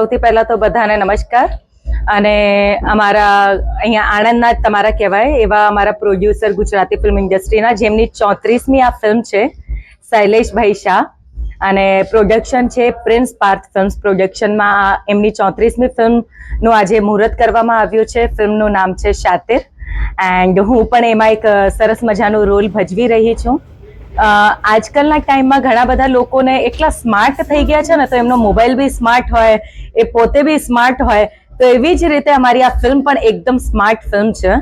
સૌથી પહેલા તો બધાને નમસ્કાર. અને અમારા અહીંયા આણંદના જ તમારા કહેવાય એવા અમારા પ્રોડ્યુસર ગુજરાતી ફિલ્મ ઇન્ડસ્ટ્રીના, જેમની ચોત્રીસમી આ ફિલ્મ છે શૈલેષભાઈ શાહ. અને પ્રોડક્શન છે પ્રિન્સ પાર્થ ફિલ્મ્સ પ્રોડક્શનમાં એમની ચોત્રીસમી ફિલ્મનું આજે મુહૂર્ત કરવામાં આવ્યું છે. ફિલ્મનું નામ છે શાતિર. એન્ડ હું પણ એમાં એક સરસ મજાનો રોલ ભજવી રહી છું. આજકાલના ટાઈમમાં ઘણા બધા લોકોને એટલા સ્માર્ટ થઈ ગયા છે ને, તો એમનો મોબાઈલ બી સ્માર્ટ હોય, એ પોતે બી સ્માર્ટ હોય, તો એવી જ રીતે અમારી આ ફિલ્મ પણ એકદમ સ્માર્ટ ફિલ્મ છે.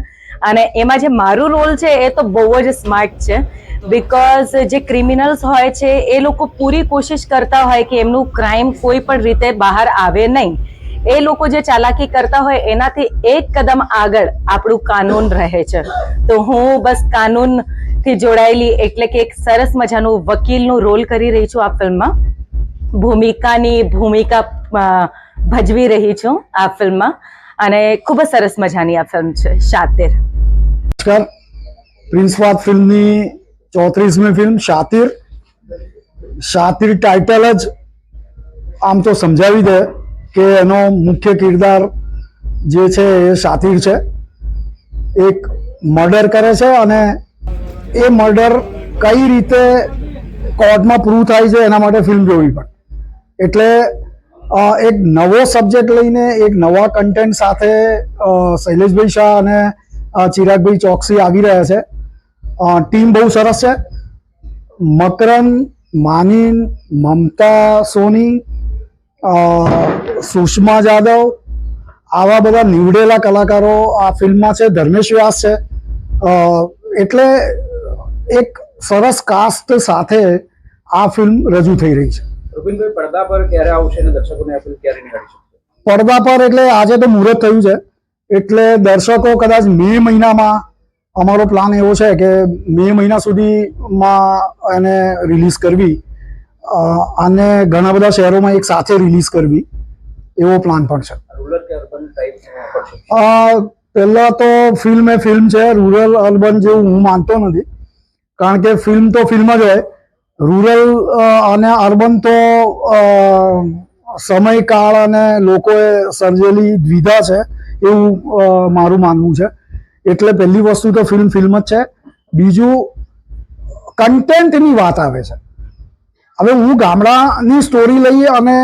અને એમાં જે મારું રોલ છે, એ તો બહુ જ સ્માર્ટ છે. બિકોઝ જે ક્રિમિનલ્સ હોય છે, એ લોકો પૂરી કોશિશ કરતા હોય કે એમનું ક્રાઇમ કોઈ પણ રીતે બહાર આવે નહીં. એ લોકો જે ચાલાકી કરતા હોય એનાથી એક કદમ આગળ આપણું કાનૂન રહે છે. તો હું બસ કાનૂનથી જોડાયેલી એટલે કે એક સરસ મજાનું વકીલનું રોલ કરી રહી છું આ ફિલ્મમાં. ભૂમિકાની ભૂમિકા ભજવી રહી છું આ ફિલ્મમાં અને ખૂબ જ સરસ મજાની આ ફિલ્મ છે, શાતિર. નમસ્કાર. પ્રિન્સવાદ ફિલ્મની ચોત્રીસમી ફિલ્મ શાતિર. શાતિર ટાઇટલ જ આમ તો સમજાવી દે. કે એનો મુખ્ય કિરદાર જે છે એ સાતીર છે. એક મર્ડર કરે છે અને એ મર્ડર કઈ રીતે કોર્ટમાં પ્રૂવ થાય છે એના માટે ફિલ્મ જોવી પડે. એટલે એક નવો સબ્જેક્ટ લઈને એક નવા કન્ટેન્ટ સાથે શૈલેષભાઈ શાહ અને ચિરાગભાઈ ચોકસી આવી રહ્યા છે. ટીમ બહુ સરસ છે. મકરન માનીન, મમતા, સોની સુષ્મા જાદવ આવા બધા નીવડેલા કલાકારો આ ફિલ્મમાં છે ધર્મેશ વ્યાસ છે. એટલે એક સરસ કાસ્ટ સાથે આ ફિલ્મ રજૂ થઈ રહી છે. પડદા પર ક્યારે આવશે અને દર્શકોને આ ફિલ્મ ક્યારે નિહાળી શકશે? પડદા પર એટલે આજે તો મુહૂર્ત થયું છે. એટલે દર્શકો કદાચ મે મહિનામાં અમારો પ્લાન એવો છે કે મે મહિના સુધીમાં એને રિલીઝ કરવી. અને ઘણા બધા શહેરોમાં એક સાથે રિલીઝ કરવી એવો પ્લાન પણ છે. પહેલા તો ફિલ્મ એ ફિલ્મ છે રૂરલ અર્બન જેવું હું માનતો નથી. કારણ કે ફિલ્મ તો ફિલ્મ જ હોય. રૂરલ અને અર્બન તો સમયકાળ અને લોકોએ સર્જેલી દ્વિધા છે એવું મારું માનવું છે. એટલે પહેલી વસ્તુ તો ફિલ્મ ફિલ્મ જ છે. બીજું કન્ટેન્ટની વાત આવે છે. હવે હું ગામડાની સ્ટોરી લઈ અને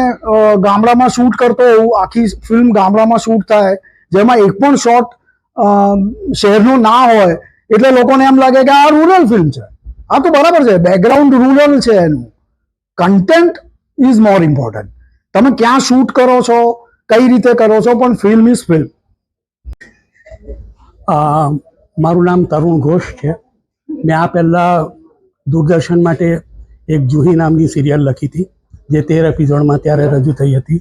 ગામડામાં શૂટ કરતો હોઉં, આખી ફિલ્મ ગામડામાં શૂટ થાય, જેમાં એક પણ શોટ શહેરનો ના હોય, એટલે લોકોને એમ લાગે કે આ રૂરલ ફિલ્મ છે. આ તો બરાબર છે બેકગ્રાઉન્ડ રૂરલ છે એનું. કન્ટેન્ટ ઇઝ મોર ઇમ્પોર્ટન્ટ તમે ક્યાં શૂટ કરો છો, કઈ રીતે કરો છો, પણ ફિલ્મ ઇઝ ફિલ્મ મારું નામ તરુણ ઘોષ છે. મેં આ પહેલાં દૂરદર્શન માટે એક જુહી નામની સિરિયલ લખી હતી, જે તેર એપિસોડમાં ત્યારે રજૂ થઈ હતી.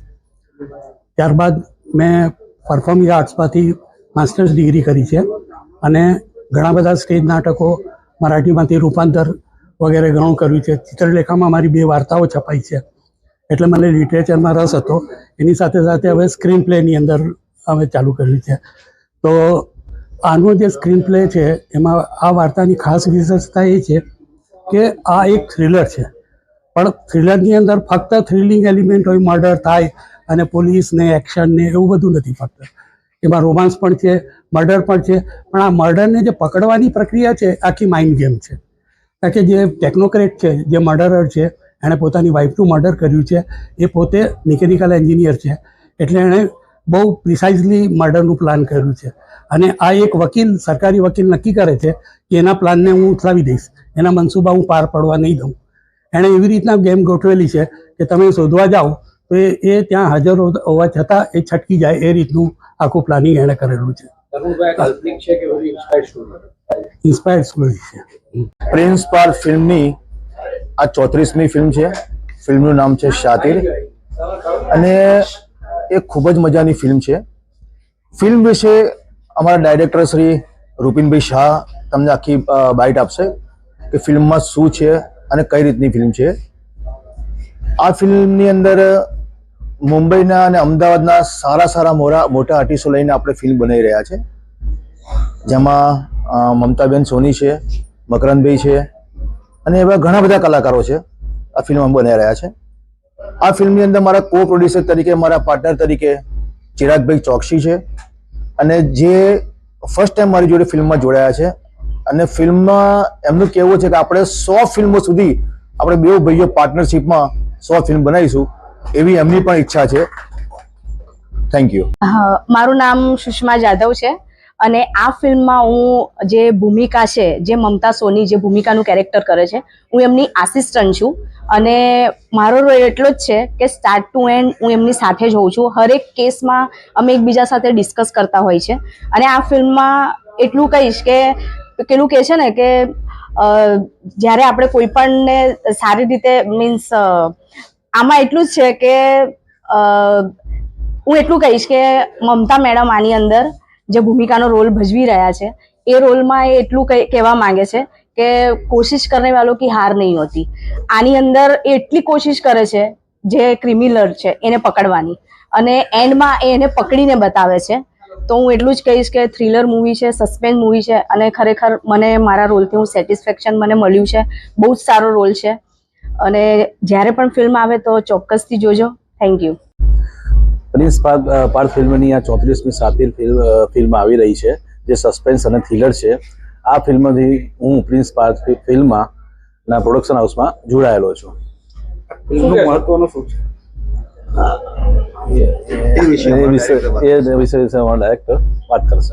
ત્યારબાદ મેં પરફોર્મિંગ આર્ટ્સમાંથી માસ્ટર્સ ડિગ્રી કરી છે અને ઘણા બધા સ્ટેજ નાટકો મરાઠીમાંથી રૂપાંતર વગેરે ઘણું કર્યું છે. ચિત્રલેખામાં મારી બે વાર્તાઓ છપાઈ છે. એટલે મને લિટરેચરમાં રસ હતો. એની સાથે સાથે હવે સ્ક્રીન પ્લેની અંદર અમે ચાલુ કર્યું છે. તો આનો જે સ્ક્રીન પ્લે છે, એમાં આ વાર્તાની ખાસ વિશેષતા એ છે કે આ એક થ્રિલર છે. પણ થ્રિલરની અંદર ફક્ત થ્રિલિંગ એલિમેન્ટ હોય મર્ડર થાય અને પોલીસને એક્શનને એવું બધું નથી ફક્ત. એમાં રોમાન્સ પણ છે મર્ડર પણ છે. પણ આ મર્ડરને જે પકડવાની પ્રક્રિયા છે, આખી માઇન્ડ ગેમ છે. કારણ કે જે ટેકનોક્રેટ છે, જે મર્ડરર છે, એણે પોતાની વાઇફનું મર્ડર કર્યું છે, એ પોતે મિકેનિકલ એન્જિનિયર છે. એટલે એણે બહુ પ્રિસાઇઝલી મર્ડરનું પ્લાન કર્યું છે. અને આ એક વકીલ, સરકારી વકીલ નક્કી કરે છે કે એના પ્લાનને હું ઉથલાવી દઈશ. એના મનસૂબા હું પાર પાડવા નહીં દઉં. એણે એવી રીતના ગેમ ગોઠવેલી છે કે તમે શોધવા જાઓ તો એ એ ત્યાં હાજર હોવા છતાં એ છટકી જાય એ રીતનું આખું પ્લાનિંગ એણે કરેલું છે. ઇન્સ્પાયર્ડ સ્ટોરી છે પ્રિન્સ પાર ફિલ્મની આ ચોત્રીસમી ફિલ્મ છે. ફિલ્મનું નામ છે શાતિર અને એ ખૂબ જ મજાની ફિલ્મ છે. ફિલ્મ વિશે અમારા ડાયરેક્ટર શ્રી રૂપિનભાઈ શાહ તમને આખી બાઇટ આપશે. કે ફિલ્મમાં શું છે અને કઈ રીતની ફિલ્મ છે? આ ફિલ્મની અંદર, મુંબઈના અને અમદાવાદના સારા સારા મોરા, મોટા આર્ટિસ્ટો લઈને આપણે ફિલ્મ બનાવી રહ્યા છે. જેમાં મમતાબેન સોની છે, મકરંદભાઈ છે, અને એવા ઘણા બધા કલાકારો છે આ ફિલ્મ બનાવી રહ્યા છે. આ ફિલ્મની અંદર મારા કો પ્રોડ્યુસર તરીકે, મારા પાર્ટનર તરીકે ચિરાગભાઈ ચોકસી છે. અને જે ફર્સ્ટ ટાઈમ મારી જોડે ફિલ્મમાં જોડાયા છે અને ફિલ્મમાં એમનું કહેવું છે કે આપણે સો ફિલ્મો સુધી આપણે બે ભાઈઓ પાર્ટનરશિપમાં સો ફિલ્મ બનાવીશું એવી એમની પણ ઈચ્છા છે. થેન્ક યુ મારું નામ સુષ્મા જાધવ છે અને આ ફિલ્મમાં હું જે ભૂમિકા છે, જે મમતા સોની જે ભૂમિકાનું કેરેક્ટર કરે છે, હું એમની આસિસ્ટન્ટ છું અને મારો રોલ એટલો જ છે કે સ્ટાર્ટ ટુ એન્ડ હું એમની સાથે જ હોઉં છું. હરેક કેસમાં અમે એકબીજા સાથે ડિસ્કસ કરતા હોય છે અને આ ફિલ્મમાં એટલું કહીશ કે પેલું કહે છે ને કે જ્યારે આપણે કોઈ પણને સારી રીતે મીન્સ આમાં એટલું જ છે કે હું એટલું કહીશ કે મમતા મેડમ આની અંદર જે ભૂમિકાનો રોલ ભજવી રહ્યા છે, એ રોલમાં એ એટલું કહે- કહેવા માંગે છે કે કોશિશ કરને વાલો કી હાર નહીં હોતી. આની અંદર એટલી કોશિશ કરે છે જે ક્રિમિનલ છે એને પકડવાની. અને એન્ડમાં એ એને પકડીને બતાવે છે તો હું એટલું જ કહીશ કે થ્રિલર મૂવી છે સસ્પેન્સ મૂવી છે અને ખરેખર મને મારા રોલથી હું સેટિસ્ફેક્શન મને મળ્યું છે. બહુ જ સારો રોલ છે. અને જ્યારે પણ ફિલ્મ આવે તો ચોક્કસથી જોજો. થેન્ક યુ પ્રિન્સ પાર્થ ફિલ્મની આ ચોત્રીસમી સાતિર ફિલ્મ ફિલ્મ આવી રહી છે જે સસ્પેન્સ અને થ્રિલર છે. આ ફિલ્મથી હું પ્રિન્સ પાર્થ ફિલ્મમાં ના પ્રોડક્શન હાઉસમાં જોડાયેલો છું. ફિલ્મનું મહત્વનું શું છે? એ વિશે એ વિશે અમારા ડાયરેક્ટર વાત કરશે.